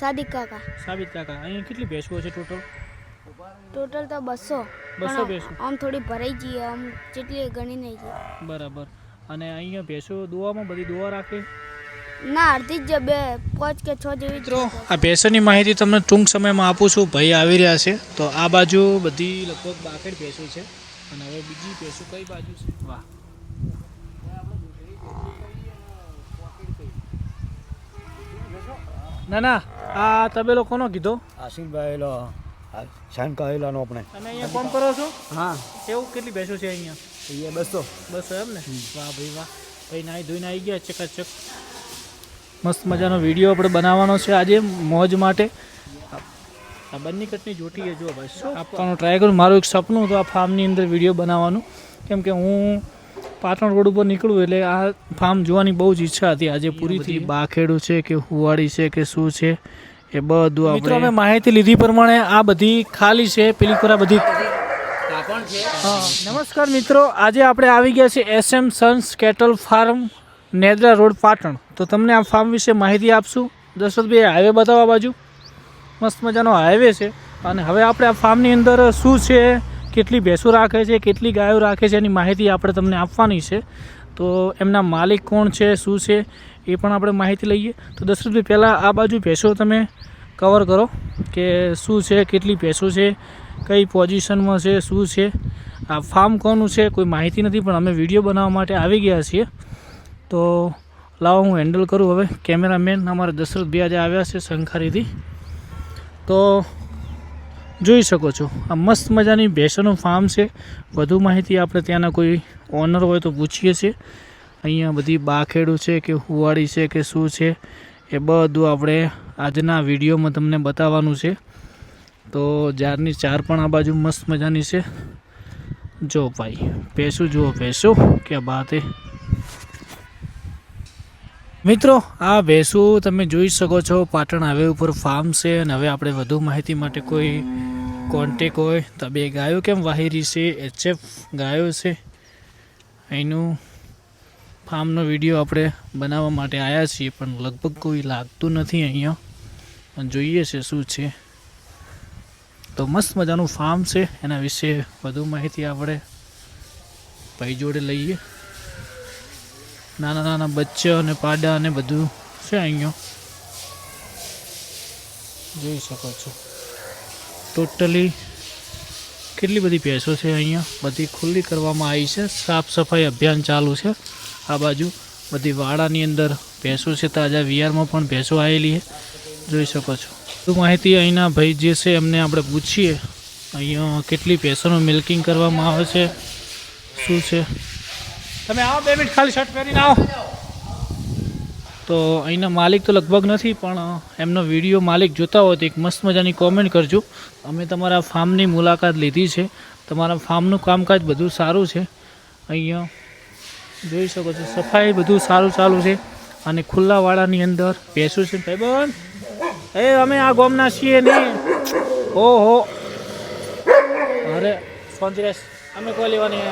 સાદિક કાકા. સાબિત કાકા. અહીંયા કેટલી ભેંસો છે ટોટલ ટોટલ તો બસો. બસો ભેંસો. આમ થોડી ભરાઈ ગઈ આમ જેટલી ગણી નહીં છે બરાબર. અને અહીંયા ભેંસો દોવામાં બધી દોવા રાખે? ના અડધી જ બે પાંચ કે છ જેવી મિત્રો આ ભેંસોની માહિતી તમને ટૂંક સમયમાં આપું છું. ભાઈ આવી રહ્યા છે. તો આ બાજુ બધી લગભગ બાકેટ ભેંસો છે. અને હવે બીજી ભેંસો કઈ બાજુ છે? વાહ. ના ના આ તમે કોનો કીધો? આશીષભાઈ લો શાન કહેલાનો આપણે. તમે અહીંયા કોમ કરો છો? હા. એવું કેટલી બેસો છે અહીંયા? અહીંયા બસો. બસ એમ ને? વાહ ભાઈ વાહ. ભાઈ નાહી ધોઈને આવી ગયા ચકાચક મસ્ત મજાનો વીડિયો આપણે બનાવવાનો છે આજે મોજ માટે. આ બંને કટની જોટી છે જો ભાઈ. શું આપવાનું ટ્રાય કરું? મારું એક સપનું હતું આ ફાર્મની અંદર વીડિયો બનાવવાનું. કેમ કે હું પાટણ રોડ ઉપર નીકળવું એટલે આ ફાર્મ જોવાની બહુ જ ઈચ્છા હતી. આજે પૂરી થઈ. બાખેડું છે કે હુવાડી છે કે શું છે એ બધું આપણે અમે માહિતી લીધી પ્રમાણે આ બધી ખાલી છે પેલી કોરા બધી. હા. નમસ્કાર મિત્રો આજે આપણે આવી ગયા છે S M sons cattle farm Nedra road Patan. તો તમને આ ફાર્મ વિશે માહિતી આપશું. દશરથભાઈ હાઈવે બતાવવા બાજુ. મસ્ત મજાનો હાઈવે છે. અને હવે આપણે આ ફાર્મની અંદર શું છે કેટલી ભેંસો રાખે છે, કેટલી ગાયો રાખે છે એની માહિતી આપણે તમને આપવાની છે. તો એમના માલિક કોણ છે, શું છે, એ પણ આપણે માહિતી લઈએ. તો દશરથભાઈ, પહેલાં આ બાજુ ભેંસો તમે કવર કરો કે શું છે, કેટલી ભેંસો છે, કઈ પોઝિશનમાં છે, શું છે. આ ફાર્મ કોનું છે, કોઈ માહિતી નથી, પણ અમે વીડિયો બનાવવા માટે આવી ગયા છીએ. તો લાવો, હું હેન્ડલ કરું હવે. કેમેરામેન અમારા દશરથભાઈ આજે આવ્યા છે, શંખારીથી. તો જોઈ શકો છો. આ મસ્ત મજાની ભેંસોનું ફાર્મ છે. વધુ માહિતી આપણે ત્યાંના કોઈ ઓનર હોય તો પૂછીએ છીએ. અહીંયા બધી બાખેડું છે કે હુવાડી છે કે શું છે, એ બધું આપણે આજના વિડીયોમાં તમને બતાવવાનું છે. તો જારની ચાર પણ આ બાજુ મસ્ત મજાની છે. જો ભાઈ, ભેંસું જુઓ, ભેંસું, કે એ મિત્રો, આ ભેંસું તમે જોઈ શકો છો, પાટણ હાઈવે ઉપર ફાર્મ છે અને હવે આપણે વધુ માહિતી માટે કોઈ કોન્ટેક હોય તો બે ગાયો કેમ? વાહિરી છે, એચએફ ગાયો છે. એનું ફાર્મનો વીડિયો આપણે બનાવવા માટે આવ્યા છીએ, પણ લગભગ કોઈ લાગતું નથી અહીંયા. પણ જોઈએ છે શું છે. તો મસ્ત મજાનું ફાર્મ છે, એના વિશે વધુ માહિતી આપણે ભાઈ જોડે લઈએ. નાના નાના બચ્ચા અને પાડા અને બધું છે અહીંયા. જોઈ શકો છો. ટોટલી કેટલી બધી ભેંસો છે અહીંયા? બધી ખુલ્લી કરવામાં આવી છે. સાફ સફાઈ અભિયાન ચાલુ છે. આ બાજુ બધી વાડાની અંદર ભેંસો છે. તાજા વિયારમાં પણ ભેંસો આવેલી છે. જોઈ શકો છો. વધુ માહિતી અહીંના ભાઈ જે છે એમને આપણે પૂછીએ. અહીંયા કેટલી ભેંસોનું મિલ્કિંગ કરવામાં આવે છે? શું છે? તમે આવો બે મિનિટ ખાલી શર્ટ પહેરીને આવો. તો અહીંના માલિક તો લગભગ નથી, પણ એમનો વીડિયો માલિક જોતા હોય તો એક મસ્ત મજાની કોમેન્ટ કરજો. અમે તમારા ફાર્મની મુલાકાત લીધી છે. તમારા ફાર્મનું કામકાજ બધું સારું છે. અહીંયા જોઈ શકો છો, સફાઈ બધું સારું ચાલુ છે. અને ખુલ્લા વાડાની અંદર ભેંસું છે. ભાઈબંધ, એ અમે આ ગોમના છીએ નહીં ઓહો. અરે સોંતરેશ અમે કોઈ લેવાની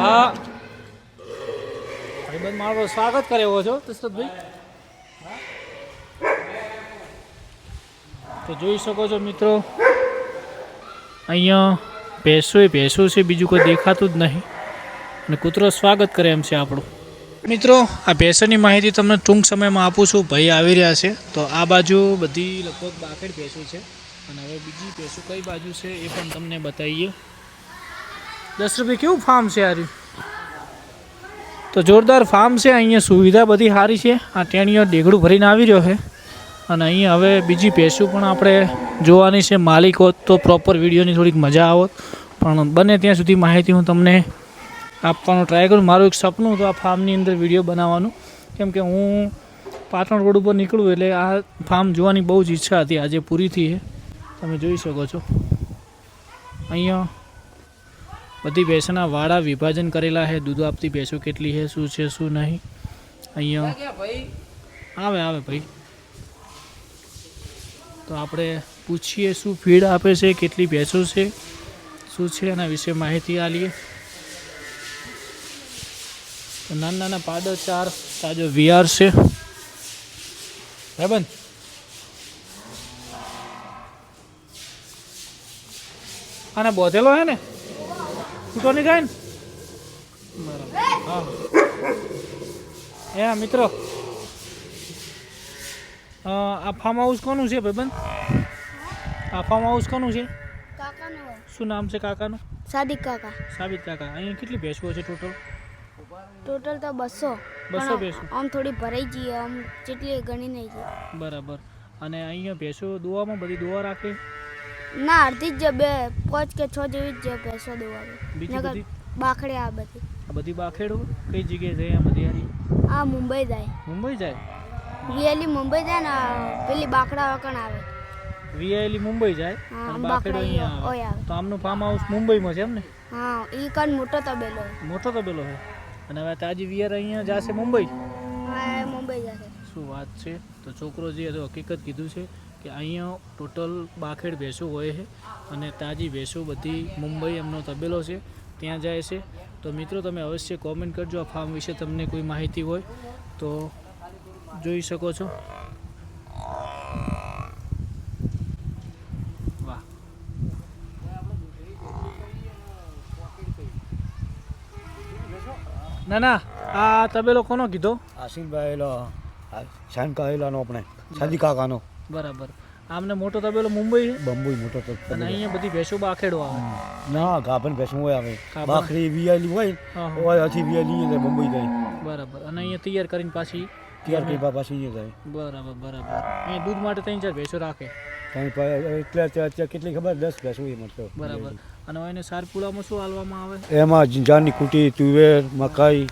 હા. ભાઈબંધ મારો સ્વાગત કરે એવો છો, દશરથભાઈ? તો જોઈ શકો છો મિત્રો, અહીંયા ભેંસો એ ભેંસું છે, બીજું કોઈ દેખાતું જ નહીં. અને કૂતરો સ્વાગત કરે એમ છે આપણું. મિત્રો, આ ભેંસોની માહિતી તમને ટૂંક સમયમાં આપું છું, ભાઈ આવી રહ્યા છે. તો આ બાજુ બધી લગભગ બાકેડ ભેંસો છે. અને હવે બીજી ભેંસો કઈ બાજુ છે એ પણ તમને બતાવીએ. દસ રૂપિયા કેવું ફાર્મ છે આ તો જોરદાર ફાર્મ છે, અહીંયા સુવિધા બધી સારી છે. આ ટેણીઓ ડેગડું ભરીને આવી રહ્યો છે. અને અહીંયા હવે બીજી પેશું પણ આપણે જોવાની છે. માલિક હોત તો પ્રોપર વિડીયોની થોડીક મજા આવત. પણ બને ત્યાં સુધી માહિતી હું તમને આપવાનો ટ્રાય કરું. મારું એક સપનું હતું આ ફાર્મની અંદર વીડિયો બનાવવાનું. કેમ કે હું પાટણ રોડ ઉપર નીકળું એટલે આ ફાર્મ જોવાની બહુ જ ઈચ્છા હતી. આજે પૂરી થઈ છે. તમે જોઈ શકો છો. અહીંયા બધી ભેંસના વાળા વિભાજન કરેલા છે દૂધ આપતી ભેંસો કેટલી છે શું છે શું નહીં? અહીંયા આવે આવે ભાઈ. તો આપણે પૂછીએ શું ફીડ આપે છે કેટલી ભેંસો છે શું છે એના વિશે માહિતી આલીએ. તો નાના નાના પાડો ચાર તાજો વીઆર છે. બરાબર આને બોધેલો હે ને? છૂટો નહીં ગાય ને? બરાબર હા. એ હા મિત્રો આ ફાર્મ હાઉસ કોનું છે ભાઈબંધ? આ ફાર્મ હાઉસ કોનું છે? કાકાનું. શું નામ છે કાકાનું? સાદિક કાકા. સાબિત કાકા. અહીંયા કેટલી ભેંસો છે ટોટલ ટોટલ તો બસો. બસો ભેંસો. આમ થોડી ભરાઈ જઈએ આમ જેટલી ગણી નહીં બરાબર. અને અહીંયા ભેંસો દોવામાં બધી દોવા રાખે? ના અડધી જ બે પાંચ કે છ જેવી જ ભેંસો દોવા બીજી બાખડે આ બધી. આ બધી બાખેડો? કઈ જગ્યાએ જાય આ બધી આ મુંબઈ જાય. મુંબઈ જાય? રિયલી મુંબઈ જાય ને પેલી બાખડા વકણ આવે. વીઆઈલી મુંબઈ જાય? અને બાખડા અહીંયા આવે. તો આમનું ફાર્મ હાઉસ મુંબઈમાં છે એમ ને? હા એ કાન મોટો તબેલો મોટો તબેલો છે? અને હવે તાજી વિયર અહીંયા જશે મુંબઈ? હા મુંબઈ જશે. શું વાત છે? તો છોકરો જે હકીકત કીધું છે કે અહીંયા ટોટલ બાખેડ ભેંસો હોય છે અને તાજી ભેંસો બધી મુંબઈ એમનો તબેલો છે, ત્યાં જાય છે. તો મિત્રો, તમે અવશ્ય કોમેન્ટ કરજો. આ ફાર્મ વિશે તમને કોઈ માહિતી હોય તો જોઈ શકો છો. ના ના. આ તબેલો કોનો કીધો? આશીષભાઈ એલો શાનકા એલાનો આપણે સાદી કાકાનો. બરાબર. આમને મોટો તબેલો મુંબઈ છે? બંબુઈ મોટો તો અને અહીંયા બધી ભેંસો બાખેડો આવે. ના ગાભણ ભેંસો હોય આવે. બાખરી વિયાલી હોય. હોય હાથી વિયાલી એટલે બંબઈ જાય. બરાબર. અને અહીંયા તૈયાર કરીને પાછી તૈયાર કરી પાછી અહીંયા જાય. બરાબર બરાબર. અહીંયા દૂધ માટે ત્રણ ચાર ભેંસો રાખે. એટલે અત્યારે કેટલી ખબર? દસ ભેંસો એ મળતો બરાબર. અને એને સારપુડામાં શું હાલવામાં આવે? એમાં જાની કુટી તુવેર મકાઈ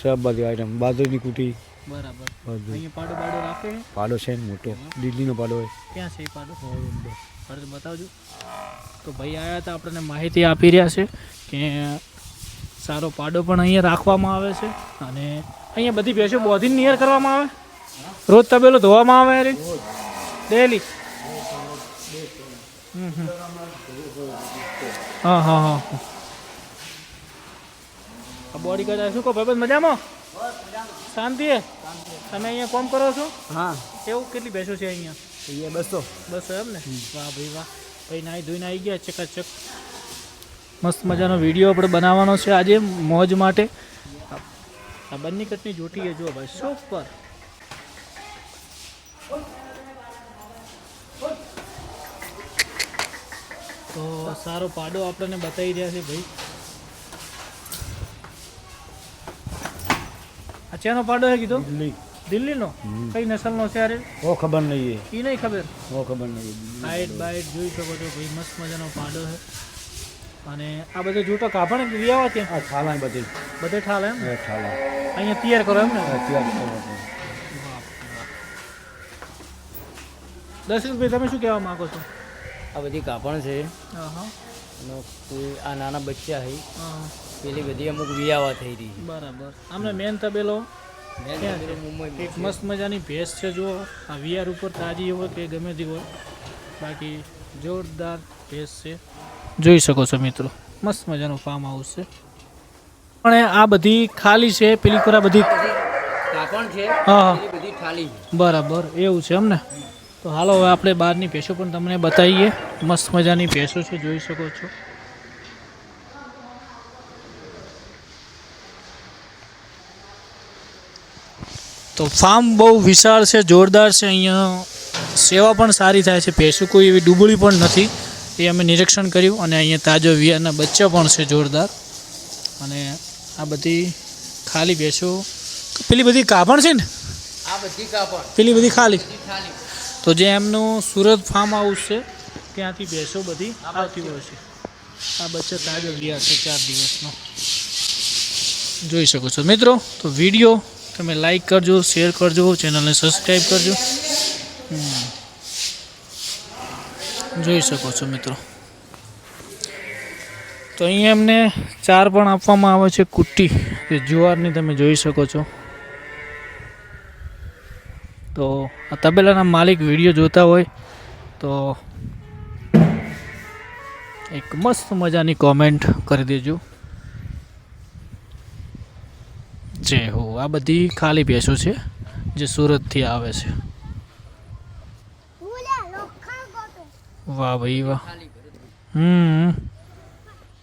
સબ બધી આઈટમ બાજરીની કુટી. બરાબર. અહીંયા પાડો પાડો રાખે? પાડો છે મોટો. દિલ્હીનો પાડો હોય. ક્યાં છે એ પાડો? ફરજ બતાવજો. તો ભાઈ આવ્યા હતા આપણને માહિતી આપી રહ્યા છે કે સારો પાડો પણ અહીંયા રાખવામાં આવે છે અને અહીંયા બધી ભેંસો બોધીને નિયર કરવામાં આવે? રોજ તબેલો ધોવામાં આવે અરે ડેલી? હમ હમ. હા હા હા. આ બોડી ગાર્ડ શું કહો ભાઈ મજામાં? શાંતિ તમે અહીંયા કોમ કરો છો? હા. એવું કેટલી ભેંસો છે અહીંયા? એ બસો. બસ એમ ને? વાહ ભાઈ વાહ. ભાઈ નાહી ધોઈને આવી ગયા ચકાચક. મસ્ત મજાનો વીડિયો આપણે બનાવવાનો છે આજે મોજ માટે. આ બંને કટની જોટી જો ભાઈ સુપર તો સારો પાડો આપણને બતાવી રહ્યા છે ભાઈ. આ ચેનો પાડો હે કીધો? દિલ્હી. દિલ્હીનો. કઈ નસલનો છે અરે ઓ ખબર નહીં એ. નહીં ખબર? ઓ ખબર નહીં હાઈટ બાઈટ જોઈ શકો છો ભાઈ મસ્ત મજાનો પાડો છે અને આ બધો જૂટો કાપણ વિયાવા ત્યાં? આ ઠાલા બધે. બધે ઠાલા એમ ઠાલા અહીંયા તૈયાર કરો એમ ને? તૈયાર કરો. દસ રૂપિયા તમે શું કહેવા માંગો છો? આ બધી કાપણ છે. હા હા. અને કોઈ આ નાના બચ્ચા હઈ પેલી બધી અમુક વિયાવા થઈ રહી બરાબર. આમને મેન તબેલો એક મસ્ત મજાની ભેંસ છે જો આ વિયાર ઉપર તાજી હોય કે ગમે તે હોય. બાકી જોરદાર ભેંસ છે. જોઈ શકો છો મિત્રો મસ્ત મજાનું ફાર્મ હાઉસ છે. પણ આ બધી ખાલી છે પેલી કોરા બધી? કાપણ છે હા બધી ખાલી બરાબર એવું છે એમ ને? તો હાલો હવે આપણે બહારની ભેંસો પણ તમને બતાવીએ. મસ્ત મજાની ભેંસો છે જોઈ શકો છો. તો ફાર્મ બહુ વિશાળ છે જોરદાર છે અહીંયા સેવા પણ સારી થાય છે. ભેંસો કોઈ એવી ડૂબળી પણ નથી એ અમે નિરીક્ષણ કર્યું અને અહીંયા તાજો વિયાના બચ્ચા પણ છે જોરદાર. અને આ બધી ખાલી ભેંસો પેલી બધી કાપણ છે ને? આ બધી કાપણ. પેલી બધી ખાલી. બધી ખાલી. તો જે એમનું સુરત ફાર્મ હાઉસ છે, ત્યાંથી ભેંસો બધી આવતી હોય છે. આ બચ્ચા તાજો રહ્યા છે ચાર દિવસનો. જોઈ શકો છો મિત્રો, તો વીડિયો તમે લાઈક કરજો શેર કરજો ચેનલને સબસ્ક્રાઈબ કરજો. જોઈ શકો છો મિત્રો. તો અહીંયા એમને ચાર પણ આપવામાં આવે છે કુટ્ટી. જે જુવારની તમે જોઈ શકો છો. તો આ તબેલાના માલિક વીડિયો જોતા હોય તો એક મસ્ત મજાની કોમેન્ટ કરી દેજો. જે હો આ બધી ખાલી ભેંસો છે જે સુરતથી આવે છે. વાહ ભાઈ વાહ. હમ.